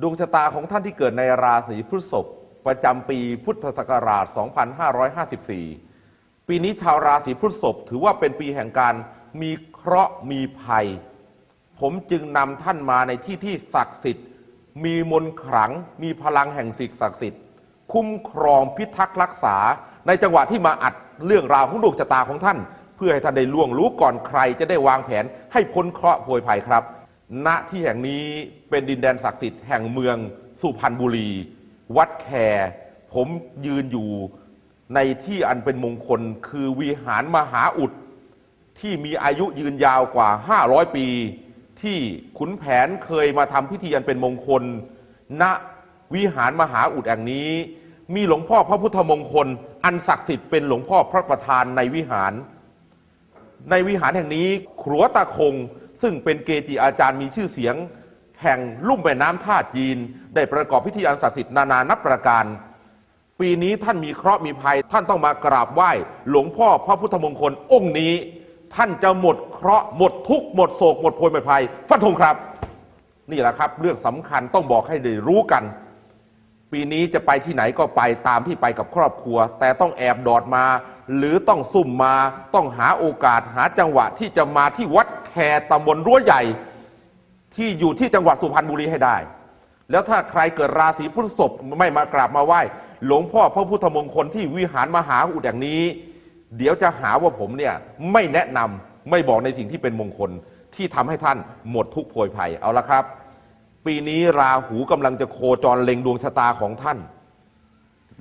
ดวงชะตาของท่านที่เกิดในราศีพฤษภประจำปีพุทธศักราช 2554 ปีนี้ชาวราศีพฤษภถือว่าเป็นปีแห่งการมีเคราะห์มีภัย ผมจึงนำท่านมาในที่ที่ศักดิ์สิทธิ์ มีมนต์ขลัง มีพลังแห่งสิ่งศักดิ์สิทธิ์ คุ้มครองพิทักษ์รักษา ในจังหวะที่มาอัดเรื่องราวของดวงชะตาของท่าน เพื่อให้ท่านได้ล่วงรู้ก่อนใครจะได้วางแผนให้พ้นเคราะห์โพยภัยครับ ณที่แห่งนี้เป็นดินแดนศักดิ์สิทธิ์แห่งเมืองสุพรรณบุรี วัดแคร์ผมยืนอยู่ในที่อันเป็นมงคลคือวิหารมหาอุด ที่มีอายุยืนยาวกว่า 500 ปี ที่ขุนแผนเคยมาทำพิธีอันเป็นมงคล ณวิหารมหาอุดแห่งนี้ มีหลวงพ่อพระพุทธมงคล อันศักดิ์สิทธิ์เป็นหลวงพ่อพระประธานในวิหาร ในวิหารแห่งนี้ครัวตาคง ซึ่งเป็นเกจิอาจารย์มีชื่อเสียง แห่งลุ่มแม่น้ำท่าจีน ได้ประกอบพิธีอันศักดิ์สิทธิ์นานานับประการ ปีนี้ท่านมีเคราะห์มีภัย ท่านต้องมากราบไหว้ หลวงพ่อพระพุทธมงคลองค์นี้ ท่านจะหมดเคราะห์หมดทุกข์หมดโศกหมดโพยหมดภัยฟันธงครับ นี่แหละครับ เรื่องสำคัญต้องบอกให้ได้รู้กัน ปีนี้จะไปที่ไหนก็ไปตามที่ไปกับครอบครัว แต่ต้องแอบดอดมา หรือต้องซุ่มมาต้องหาโอกาสหาจังหวะที่จะมาที่วัด แคตำบลรั้วใหญ่ที่อยู่ที่จังหวัดสุพรรณบุรีให้ได้ แล้วถ้าใครเกิดราศีพฤษภไม่มากราบมาไหว้ หลวงพ่อพระพุทธมงคลที่วิหารมหาอุดอย่างนี้ เดี๋ยวจะหาว่าผมเนี่ยไม่แนะนำไม่บอกในสิ่งที่เป็นมงคลที่ทำให้ท่านหมดทุกข์โพยภัยเอาละครับ ปีนี้ราหูกำลังจะโคจรเล็งดวงชะตาของท่าน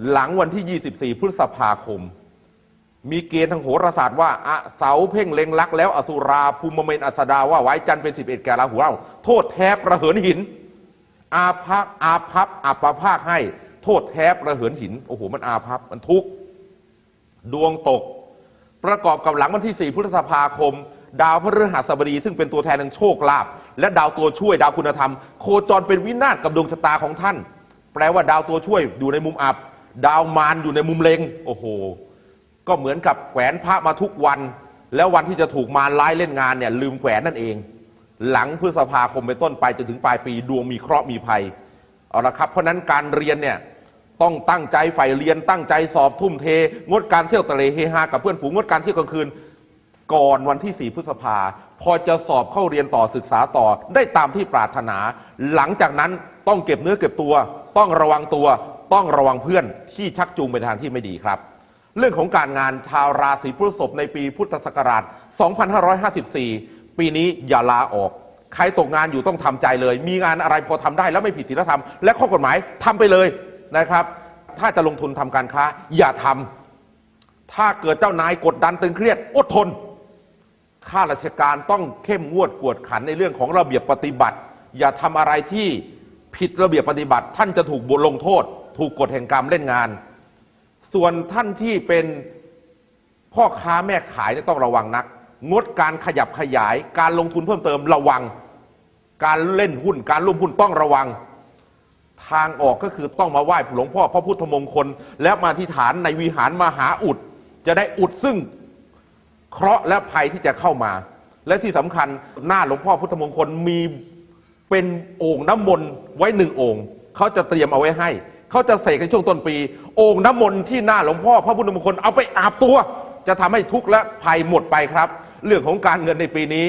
หลังวันที่ 24 พฤษภาคม มีเกณฑ์ทางโหราศาสตร์ว่าอเสาเพ่งเล็งลัก แล้วอสุราภูมิเมนอัสดาว่าไว้จันเป็น11แก่ราหูเอาโทษแทบระเหินหิน อาภัพอาภัพอัปภาคให้ โทษแทบระเหินหินโอ้โหมันอาภัพมันทุกข์ดวงตก ประกอบกับหลังวันที่ 4พฤษภาคม ดาวพฤหัสบดี ซึ่งเป็นตัวแทนแห่งโชคลาภและดาวตัวช่วยดาวคุณธรรม โคจรเป็นวินาศกับดวงชะตาของท่าน แปลว่าดาวตัวช่วยอยู่ในมุมอับ ดาวมารอยู่ในมุมเลงโอ้โห ก็เหมือนกับแขวนพระมาทุกวัน แล้ววันที่จะถูกมารร้ายเล่นงานเนี่ยลืมแขวนนั่นเอง หลังพฤษภาคมเป็นต้นไปจนถึงปลายปีดวงมีเคราะห์มีภัยเอาละครับเพราะนั้นการเรียนเนี่ยต้องตั้งใจใฝ่เรียนตั้งใจสอบทุ่มเท งดการเที่ยวตะเลเฮฮากับเพื่อนฝูงงดการเที่ยวกลางคืน ก่อนวันที่ 4 พฤษภา พอจะสอบเข้าเรียนต่อศึกษาต่อได้ตามที่ปรารถนา หลังจากนั้นต้องเก็บเนื้อเก็บตัว ต้องระวังตัว ต้องระวังเพื่อนที่ชักจูงไปทางที่ไม่ดีครับ เรื่องของการงานชาวราศีพฤษภในปีพุทธศักราช 2554 ปีนี้อย่าลาออก ใครตกงานอยู่ต้องทำใจเลย มีงานอะไรพอทำได้แล้วไม่ผิดศีลธรรม และข้อกฎหมายทำไปเลยนะครับ ถ้าจะลงทุนทำการค้า อย่าทำถ้าเกิดเจ้านายกดดันตึงเครียดอดทนข้าราชการต้องเข้มงวดกวดขันในเรื่องของระเบียบปฏิบัติ อย่าทำอะไรที่ผิดระเบียบปฏิบัติ ท่านจะถูกบทลงโทษ ถูกกฎแห่งกรรมเล่นงาน ส่วนท่านที่เป็นพ่อค้าแม่ขายเนี่ยต้องระวังนัก งดการขยับขยาย การลงทุนเพิ่มเติมระวัง การเล่นหุ้น การร่วมหุ้นต้องระวัง ทางออกก็คือต้องมาไหว้หลวงพ่อพระพุทธมงคล แล้วมาที่ฐานในวิหารมหาอุด จะได้อุดซึ่งเคราะห์และภัยที่จะเข้ามา และที่สำคัญหน้าหลวงพ่อพุทธมงคลมีเป็นโอ่งน้ำมนต์ไว้หนึ่งโอ่งเขาจะเตรียมเอาไว้ให้ เขาจะเสกในช่วงต้นปี โอ่งน้ำมนต์ที่หน้าหลวงพ่อพระพุทธมงคลเอาไปอาบตัว จะทำให้ทุกข์และภัยหมดไปครับ เรื่องของการเงินในปีนี้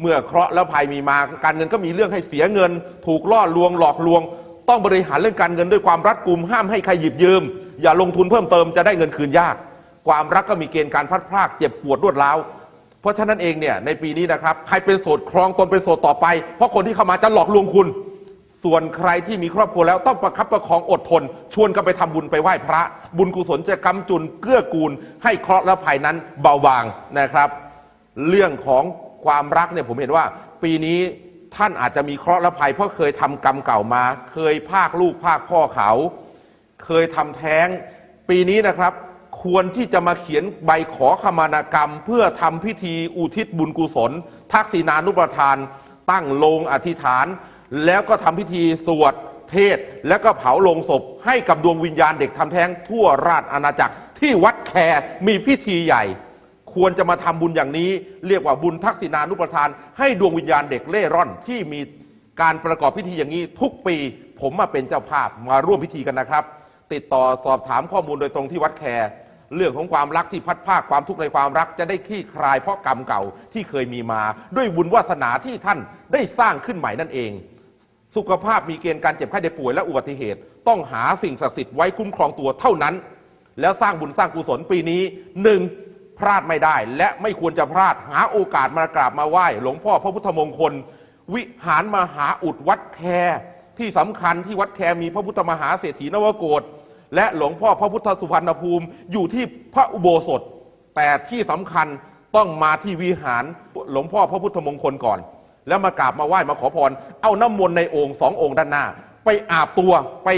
เมื่อเคราะห์และภัยมีมาการเงินก็มีเรื่องให้เสียเงิน ถูกล่อลวงหลอกลวง ต้องบริหารเรื่องการเงินด้วยความรัดกุมห้ามให้ใครหยิบยืม อย่าลงทุนเพิ่มเติมจะได้เงินคืนยาก ความรักก็มีเกณฑ์การพัดพรากเจ็บปวดรวดร้าวเพราะฉะนั้นเองเนี่ยในปีนี้นะครับใครเป็นโสดครองตนเป็นโสดต่อไป เพราะคนที่เข้ามาจะหลอกลวงคุณ ส่วนใครที่มีครอบครัวแล้วต้องประคับประคองอดทน ชวนกันไปทำบุญไปไหว้พระ บุญกุศลจะกำจุนเกื้อกูล ให้เคราะห์และภัยนั้นเบาบางนะครับ เรื่องของความรักเนี่ยผมเห็นว่า ปีนี้ท่านอาจจะมีเคราะห์และภัยเพราะเคยทำกรรมเก่ามา เคยภาคลูกภาคพ่อเขา เคยทำแท้ง ปีนี้นะครับควรที่จะมาเขียนใบขอขมานกรรม เพื่อทำพิธีอุทิศบุญกุศล ทักษิณานุประทาน ตั้งโลงอธิษฐาน แล้วก็ทำพิธีสวดเทศ แล้วก็เผาลงศพ ให้กับดวงวิญญาณเด็กทำแท้งทั่วราชอาณาจักร ที่วัดแคร์มีพิธีใหญ่ ควรจะมาทำบุญอย่างนี้ เรียกว่าบุญทักษิณานุประทาน ให้ดวงวิญญาณเด็กเล่ร่อนที่มีการประกอบพิธีอย่างนี้ ทุกปีผมมาเป็นเจ้าภาพมาร่วมพิธีกันนะครับ ติดต่อสอบถามข้อมูลโดยตรงที่วัดแคร์เรื่องของความรักที่พัดภาคความทุกข์ในความรักจะได้คลี่คลายเพราะกรรมเก่าที่เคยมีมา ด้วยบุญวาสนาที่ท่านได้สร้างขึ้นใหม่นั่นเอง สุขภาพมีเกณฑ์การเจ็บไข้ได้ป่วยและอุบัติเหตุ ต้องหาสิ่งศักดิ์สิทธิ์ไว้คุ้มครองตัวเท่านั้น แล้วสร้างบุญสร้างกุศลปีนี้หนึ่งพลาดไม่ได้ และไม่ควรจะพลาดหาโอกาสมากราบมาไหว้ หลวงพ่อพระพุทธมงคล วิหารมหาอุดวัดแคร์ที่สำคัญที่วัดแคร์มีพระพุทธมหาเศรษฐีนวโกฏและหลวงพ่อพระพุทธสุพรรณภูมิอยู่ที่พระอุโบสถ แต่ที่สำคัญต้องมาที่วิหารหลวงพ่อพระพุทธมงคลก่อน แล้วมากราบมาไหว้มาขอพร เอาน้ำมนต์ในโองค์สององค์ด้านหน้า ไปอาบตัวไป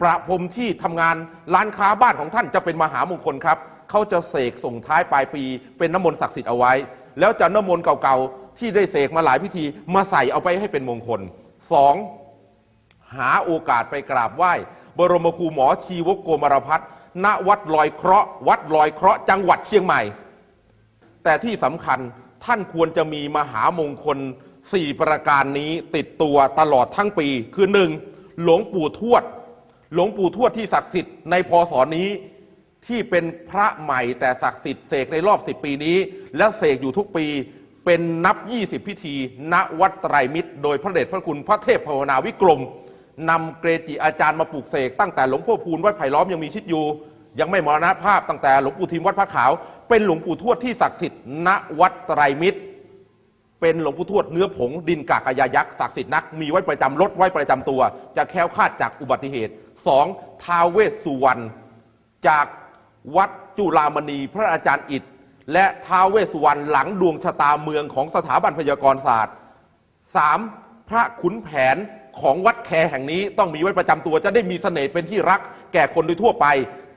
ประพรมที่ทำงานร้านค้าบ้านของท่านจะเป็นมหามงคลครับเขาจะเสกส่งท้ายปลายปี เป็นน้ำมนต์ศักดิ์สิทธิ์เอาไว้ แล้วจะน้ำมนต์เก่าๆที่ได้เสกมาหลายพิธีมาใส่เอาไปให้เป็นมงคลสองหาโอกาสไปกราบไหว้ บรมครูหมอชีวกโกมารพัฒน์ณวัดลอยเคราะห์วัดลอยเคราะห์จังหวัดเชียงใหม่ แต่ที่สำคัญ ท่านควรจะมีมหามงคลสี่ประการนี้ติดตัวตลอดทั้งปี คือหนึ่งหลวงปู่ทวด หลวงปู่ทวดที่ศักดิ์สิทธิ์ในพศนี้ที่เป็นพระใหม่แต่ศักดิ์สิทธิ์เสกในรอบ 10 ปีนี้ และเสกอยู่ทุกปีเป็นนับ 20 พิธี ณวัดไตรมิตร โดยพระเดชพระคุณพระเทพภาวนาวิกรมนำเกรจิอาจารย์มาปลูกเสกตั้งแต่หลวงพ่อพูนวัดไผ่ล้อมยังมีชีวิตอยู่ ยังไม่มรณภาพตั้งแต่หลวงปู่ทิมวัดพระขาว เป็นหลวงปู่ทวดที่ศักดิ์สิทธิ์ณวัดไตรมิตร เป็นหลวงปู่ทวดเนื้อผงดินกากายายักษ์ศักดิ์สิทธิ์นักมีไว้ประจำรถไว้ประจำตัว จะแคล้วคลาดจากอุบัติเหตุสองท้าวเวสสุวรรณจากวัดจุฬามณีพระอาจารย์อิฐและท้าวเวสสุวรรณหลังดวงชะตาเมืองของสถาบันพยากรศาสตร์สามพระขุนแผนของวัดแคแห่งนี้ต้องมีไว้ประจำตัวจะได้มีเสน่ห์เป็นที่รักแก่คนโดยทั่วไป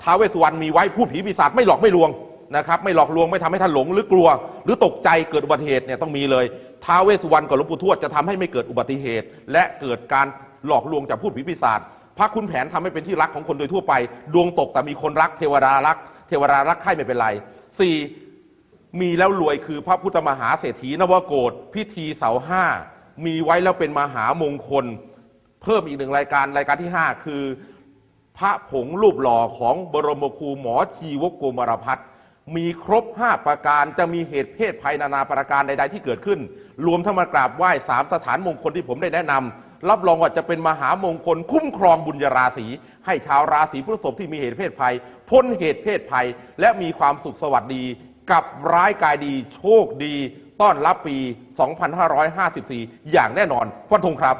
ท้าเวสสุวรรณมีไว้พูดผีปีศาจไม่หลอกไม่ลวงนะครับไม่หลอกลวงไม่ทำให้ท่านหลงหรือกลัว หรือตกใจเกิดอุบัติเหตุเนี่ยต้องมีเลยท้าเวสสุวรรณกับหลวงปู่ทวดจะทำให้ไม่เกิดอุบัติเหตุ และเกิดการหลอกลวงจากพูดผีปีศาจพระคุณแผนทำให้เป็นที่รักของคนโดยทั่วไป ดวงตกแต่มีคนรักเทวดารัก เทวดารักใครไม่เป็นไรสี่มีแล้วรวยคือพระพุทธมหาเศรษฐีนวโกฏพิธีเสาห้ามีไว้แล้วเป็นมหามงคล เพิ่มอีกหนึ่งรายการรายการที่ 5 คือ พระผงรูปหล่อของบรมครูหมอชีวกโกมารพัฒน์มีครบ 5 ประการจะมีเหตุเพศภัยนานาประการใดๆที่เกิดขึ้น รวมทั้งมากราบไหว้สามสถานมงคลที่ผมได้แนะนำรับรองว่าจะเป็นมหามงคลคุ้มครองบุญญาราศี ให้ชาวราศีพฤษภที่มีเหตุเพศภัย พ้นเหตุเพศภัย และมีความสุขสวัสดีกับร้ายกายดีโชคดี ต้อนรับปี 2554 อย่างแน่นอนฟันธงครับ